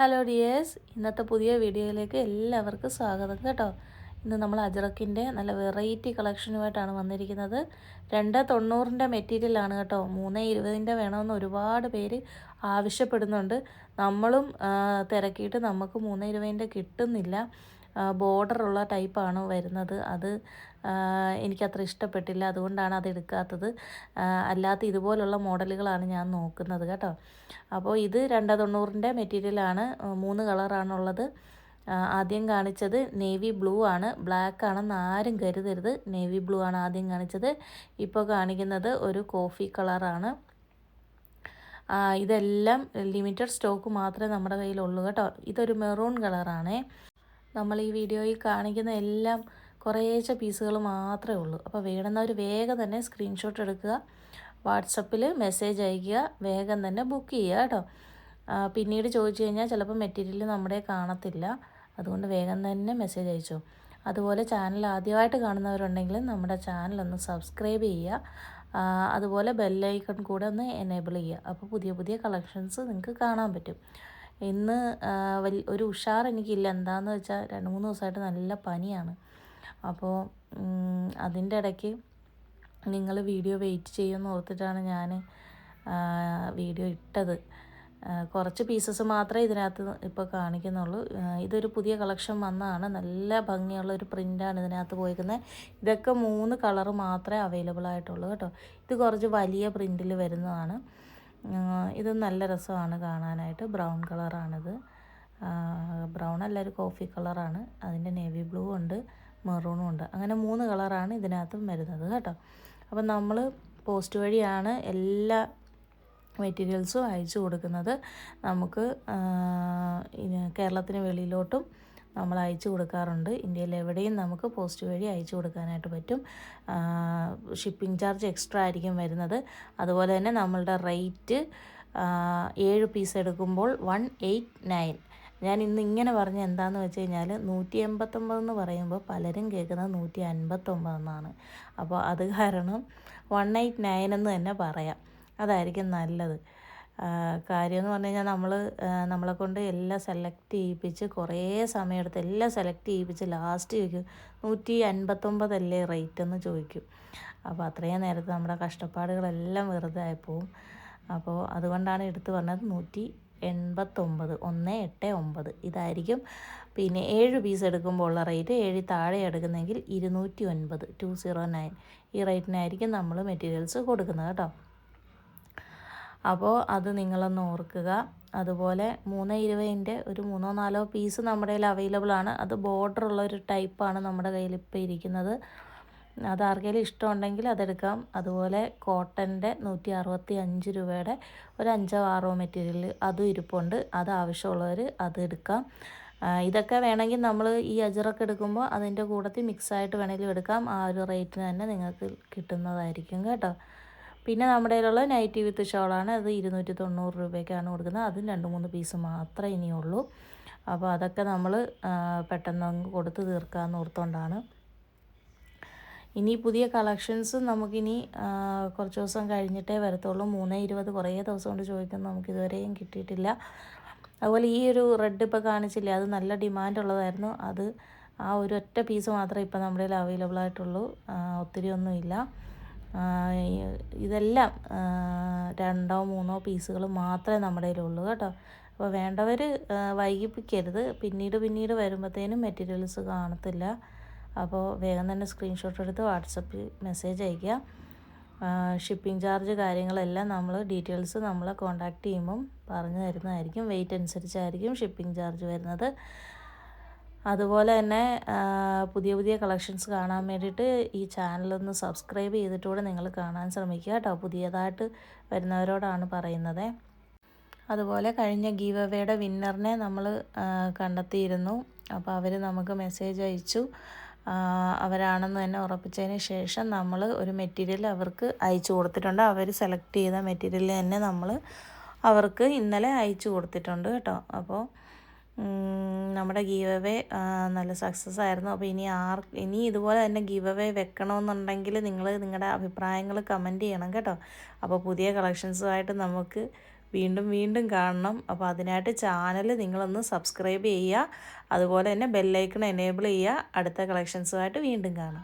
Hello dears ഇന്നത്തെ പുതിയ വീഡിയോയിലേക്ക് എല്ലാവർക്കും സ്വാഗതം കേട്ടോ. ഇന്ന് നമ്മൾ അജറക്കിന്റെ നല്ല വെറൈറ്റി കളക്ഷനുമായിട്ടാണ് വന്നിരിക്കുന്നത്. രണ്ട് തൊണ്ണൂറിന്റെ മെറ്റീരിയലാണ് കേട്ടോ. മൂന്ന് ഇരുപതിന്റെ വേണമെന്ന് ഒരുപാട് പേര് ആവശ്യപ്പെടുന്നുണ്ട്. നമ്മളും തിരക്കിയിട്ട് നമുക്ക് മൂന്ന് ഇരുപതിന്റെ കിട്ടുന്നില്ല. ബോർഡറുള്ള ടൈപ്പാണ് വരുന്നത്. അത് എനിക്കത്ര ഇഷ്ടപ്പെട്ടില്ല. അതുകൊണ്ടാണ് അത് എടുക്കാത്തത്. അല്ലാത്ത ഇതുപോലുള്ള മോഡലുകളാണ് ഞാൻ നോക്കുന്നത് കേട്ടോ. അപ്പോൾ ഇത് രണ്ട് തൊണ്ണൂറിന്റെ മെറ്റീരിയലാണ്. മൂന്ന് കളറാണുള്ളത്. ആദ്യം കാണിച്ചത് നേവി ബ്ലൂ ആണ്. ബ്ലാക്ക് ആണെന്ന് ആരും കരുതരുത്. നേവി ബ്ലൂ ആണ് ആദ്യം കാണിച്ചത്. ഇപ്പോൾ കാണിക്കുന്നത് ഒരു കോഫി കളറാണ്. ഇതെല്ലാം ലിമിറ്റഡ് സ്റ്റോക്ക് മാത്രമേ നമ്മുടെ കയ്യിലുള്ളൂ കേട്ടോ. ഇതൊരു മെറൂൺ കളറാണേ. നമ്മൾ ഈ വീഡിയോയിൽ കാണിക്കുന്ന എല്ലാം കുറേശ്ശെ പീസുകൾ മാത്രമേ ഉള്ളൂ. അപ്പോൾ വേണമെന്നവർ വേഗം തന്നെ സ്ക്രീൻഷോട്ട് എടുക്കുക വാട്സപ്പിൽ മെസ്സേജ് അയയ്ക്കുക വേഗം തന്നെ ബുക്ക് ചെയ്യുക കേട്ടോ. പിന്നീട് ചോദിച്ചു കഴിഞ്ഞാൽ ചിലപ്പോൾ മെറ്റീരിയൽ നമ്മുടെ കാണത്തില്ല. അതുകൊണ്ട് വേഗം തന്നെ മെസ്സേജ് അയച്ചോ. അതുപോലെ ചാനൽ ആദ്യമായിട്ട് കാണുന്നവരുണ്ടെങ്കിൽ നമ്മുടെ ചാനൽ ഒന്ന് സബ്സ്ക്രൈബ് ചെയ്യുക. അതുപോലെ ബെല്ലൈക്കൺ കൂടെ ഒന്ന് എനേബിൾ ചെയ്യുക. അപ്പോൾ പുതിയ പുതിയ കളക്ഷൻസ് നിങ്ങൾക്ക് കാണാൻ പറ്റും. ഇന്ന് വലിയ ഒരു ഉഷാർ എനിക്കില്ല എന്താണെന്ന് വെച്ചാൽ രണ്ട് മൂന്ന് ദിവസമായിട്ട് നല്ല പനിയാണ്. അപ്പോൾ അതിന്റെ ഇടയ്ക്ക് നിങ്ങൾ വീഡിയോ വെയിറ്റ് ചെയ്യുമെന്ന് ഓർത്തിട്ടാണ് ഞാൻ വീഡിയോ ഇട്ടത്. കുറച്ച് പീസസ് മാത്രമേ ഇതിനകത്ത് ഇപ്പോൾ കാണിക്കുന്നുള്ളൂ. ഇതൊരു പുതിയ കളക്ഷൻ വന്നതാണ്. നല്ല ഭംഗിയുള്ള ഒരു പ്രിന്റാണ് ഇതിനകത്ത് പോയിരിക്കുന്നത് ഇതൊക്കെ മൂന്ന് കളർ മാത്രമേ അവൈലബിൾ ആയിട്ടുള്ളൂ കേട്ടോ. ഇത് കുറച്ച് വലിയ പ്രിന്റിൽ വരുന്നതാണ്. ഇത് നല്ല രസമാണ് കാണാനായിട്ട്. ബ്രൗൺ കളറാണിത്. ബ്രൗൺ അല്ല ഒരു കോഫി കളറാണ്. അതിന്റെ നേവി ബ്ലൂ ഉണ്ട് മെറൂണും ഉണ്ട്. അങ്ങനെ മൂന്ന് കളറാണ് ഇതിനകത്തും വരുന്നത് കേട്ടോ. അപ്പം നമ്മൾ പോസ്റ്റ് വഴിയാണ് എല്ലാ മെറ്റീരിയൽസും അയച്ചു കൊടുക്കുന്നത്. നമുക്ക് കേരളത്തിന് വെളിയിലോട്ടും നമ്മൾ അയച്ചു കൊടുക്കാറുണ്ട്. ഇന്ത്യയിൽ എവിടെയും നമുക്ക് പോസ്റ്റ് വഴി അയച്ചു കൊടുക്കാനായിട്ട് പറ്റും. ഷിപ്പിംഗ് ചാർജ് എക്സ്ട്രാ ആയിരിക്കും വരുന്നത്. അതുപോലെ തന്നെ നമ്മളുടെ റേറ്റ് ഏഴ് പീസ് എടുക്കുമ്പോൾ വൺ എയ്റ്റ് നയൻ. ഞാൻ ഇന്ന് ഇങ്ങനെ പറഞ്ഞ എന്താണെന്ന് വെച്ച് കഴിഞ്ഞാൽ നൂറ്റി എൺപത്തൊമ്പത് എന്ന് പറയുമ്പോൾ പലരും കേൾക്കുന്നത് നൂറ്റി അൻപത്തൊമ്പതെന്നാണ്. അപ്പോൾ അത് കാരണം വൺ എയ്റ്റ് നയൻ എന്ന് തന്നെ പറയാം. അതായിരിക്കും നല്ലത്. കാര്യമെന്ന് പറഞ്ഞു കഴിഞ്ഞാൽ നമ്മൾ നമ്മളെ കൊണ്ട് എല്ലാം സെലക്ട് ചെയ്യിപ്പിച്ച് കുറേ സമയമെടുത്ത് എല്ലാം സെലക്ട് ചെയ്യിപ്പിച്ച് ലാസ്റ്റ് ചോദിക്കും നൂറ്റി അൻപത്തൊമ്പതല്ലേ റേറ്റ് എന്ന് ചോദിക്കും. അപ്പോൾ അത്രയും നേരത്തെ നമ്മുടെ കഷ്ടപ്പാടുകളെല്ലാം വെറുതെ ആയിപ്പോവും അപ്പോൾ അതുകൊണ്ടാണ് എടുത്തു പറഞ്ഞത് നൂറ്റി എൺപത്തൊമ്പത് ഒന്ന് എട്ട് ഒമ്പത്. ഇതായിരിക്കും പിന്നെ ഏഴ് പീസ് എടുക്കുമ്പോൾ ഉള്ള റേറ്റ് ഏഴ് താഴെ എടുക്കുന്നെങ്കിൽ ഇരുന്നൂറ്റി ഒൻപത് ടു സീറോ നയൻ ഈ റേറ്റിനായിരിക്കും നമ്മൾ മെറ്റീരിയൽസ് കൊടുക്കുന്നത് കേട്ടോ. അപ്പോൾ അത് നിങ്ങളൊന്ന് ഓർക്കുക. അതുപോലെ മൂന്ന് ഇരുപതിന്റെ ഒരു മൂന്നോ നാലോ പീസ് നമ്മുടെ കയ്യിൽ അവൈലബിൾ ആണ്. അത് ബോർഡർ ഉള്ള ഒരു ടൈപ്പാണ് നമ്മുടെ കയ്യിൽ ഇപ്പോൾ ഇരിക്കുന്നത്. അത് ആർക്കെങ്കിലും ഇഷ്ടമുണ്ടെങ്കിൽ അതെടുക്കാം. അതുപോലെ കോട്ടന്റെ നൂറ്റി അറുപത്തി അഞ്ച് രൂപയുടെ ഒരു അഞ്ചോ ആറോ മെറ്റീരിയൽ അതും ഇരിപ്പുണ്ട്. അത് ആവശ്യമുള്ളവർ അത് എടുക്കാം. ഇതൊക്കെ വേണമെങ്കിൽ നമ്മൾ ഈ അജറൊക്കെ എടുക്കുമ്പോൾ അതിന്റെ കൂട്ടത്തിൽ മിക്സായിട്ട് വേണമെങ്കിലും എടുക്കാം. ആ ഒരു റേറ്റിന് തന്നെ നിങ്ങൾക്ക് കിട്ടുന്നതായിരിക്കും കേട്ടോ. പിന്നെ നമ്മുടെ കയ്യിലുള്ള നൈറ്റി വിത്ത് ഷോളാണ് അത് ഇരുന്നൂറ്റി തൊണ്ണൂറ് രൂപയ്ക്കാണ് കൊടുക്കുന്നത്. അതും രണ്ട് മൂന്ന് പീസ് മാത്രമേ ഇനിയുള്ളൂ അപ്പോൾ അതൊക്കെ നമ്മൾ പെട്ടെന്ന് അങ്ങ് കൊടുത്ത് തീർക്കാമെന്ന് ഓർത്തുകൊണ്ടാണ് ഇനി പുതിയ കളക്ഷൻസ് നമുക്കിനി കുറച്ച് ദിവസം കഴിഞ്ഞിട്ടേ വരത്തുള്ളൂ. മൂന്ന് ഇരുപത് കുറേ ദിവസം കൊണ്ട് ചോദിക്കുന്നു. നമുക്ക് ഇതുവരെയും കിട്ടിയിട്ടില്ല. അതുപോലെ ഈ ഒരു റെഡ് ഇപ്പോൾ കാണിച്ചില്ലേ അത് നല്ല ഡിമാൻഡ് ഉള്ളതായിരുന്നു. അത് ആ ഒരു ഒറ്റ പീസ് മാത്രമേ ഇപ്പോൾ നമ്മുടെ കയ്യിൽ അവൈലബിൾ ആയിട്ടുള്ളൂ. ഒത്തിരി ഒന്നുമില്ല. ഇതെല്ലാം രണ്ടോ മൂന്നോ പീസുകൾ മാത്രമേ നമ്മുടെ കയ്യിലുള്ളൂ കേട്ടോ. അപ്പോൾ വേണ്ടവർ വൈകിപ്പിക്കരുത്. പിന്നീട് പിന്നീട് വരുമ്പോഴത്തേനും മെറ്റീരിയൽസ് കാണത്തില്ല. അപ്പോൾ വേഗം തന്നെ സ്ക്രീൻഷോട്ട് എടുത്ത് വാട്സപ്പിൽ മെസ്സേജ് അയയ്ക്കുക. ഷിപ്പിംഗ് ചാർജ് കാര്യങ്ങളെല്ലാം നമ്മൾ ഡീറ്റെയിൽസ് നമ്മളെ കോൺടാക്റ്റ് ചെയ്യുമ്പം പറഞ്ഞു തരുന്നതായിരിക്കും. വെയിറ്റ് അനുസരിച്ചായിരിക്കും ഷിപ്പിംഗ് ചാർജ് വരുന്നത്. അതുപോലെ തന്നെ പുതിയ പുതിയ കളക്ഷൻസ് കാണാൻ വേണ്ടിയിട്ട് ഈ ചാനലൊന്ന് സബ്സ്ക്രൈബ് ചെയ്തിട്ടൂടെ നിങ്ങൾ കാണാൻ ശ്രമിക്കുക കേട്ടോ. പുതിയതായിട്ട് വരുന്നവരോടാണ് പറയുന്നത്. അതുപോലെ കഴിഞ്ഞ ഗീവ് അവയുടെ വിന്നറിനെ നമ്മൾ കണ്ടെത്തിയിരുന്നു. അപ്പോൾ അവർ നമുക്ക് മെസ്സേജ് അയച്ചു. അവരാണെന്ന് തന്നെ ഉറപ്പിച്ചതിന് ശേഷം നമ്മൾ ഒരു മെറ്റീരിയൽ അവർക്ക് അയച്ചു കൊടുത്തിട്ടുണ്ട്. അവർ സെലക്ട് ചെയ്ത മെറ്റീരിയൽ തന്നെ നമ്മൾ അവർക്ക് ഇന്നലെ അയച്ചു കൊടുത്തിട്ടുണ്ട് കേട്ടോ. അപ്പോൾ നമ്മുടെ ഗീവ് അവേ നല്ല സക്സസ് ആയിരുന്നു. അപ്പോൾ ഇനി ആർ ഇനി ഇതുപോലെ തന്നെ ഗീവ് അവേ വെക്കണമെന്നുണ്ടെങ്കിൽ നിങ്ങൾ നിങ്ങളുടെ അഭിപ്രായങ്ങൾ കമന്റ് ചെയ്യണം കേട്ടോ. അപ്പോൾ പുതിയ കളക്ഷൻസുമായിട്ട് നമുക്ക് വീണ്ടും വീണ്ടും കാണണം. അപ്പോൾ അതിനായിട്ട് ചാനൽ നിങ്ങളൊന്ന് സബ്സ്ക്രൈബ് ചെയ്യുക. അതുപോലെ തന്നെ ബെല്ലൈക്കൺ എനേബിൾ ചെയ്യുക. അടുത്ത കളക്ഷൻസുമായിട്ട് വീണ്ടും കാണാം.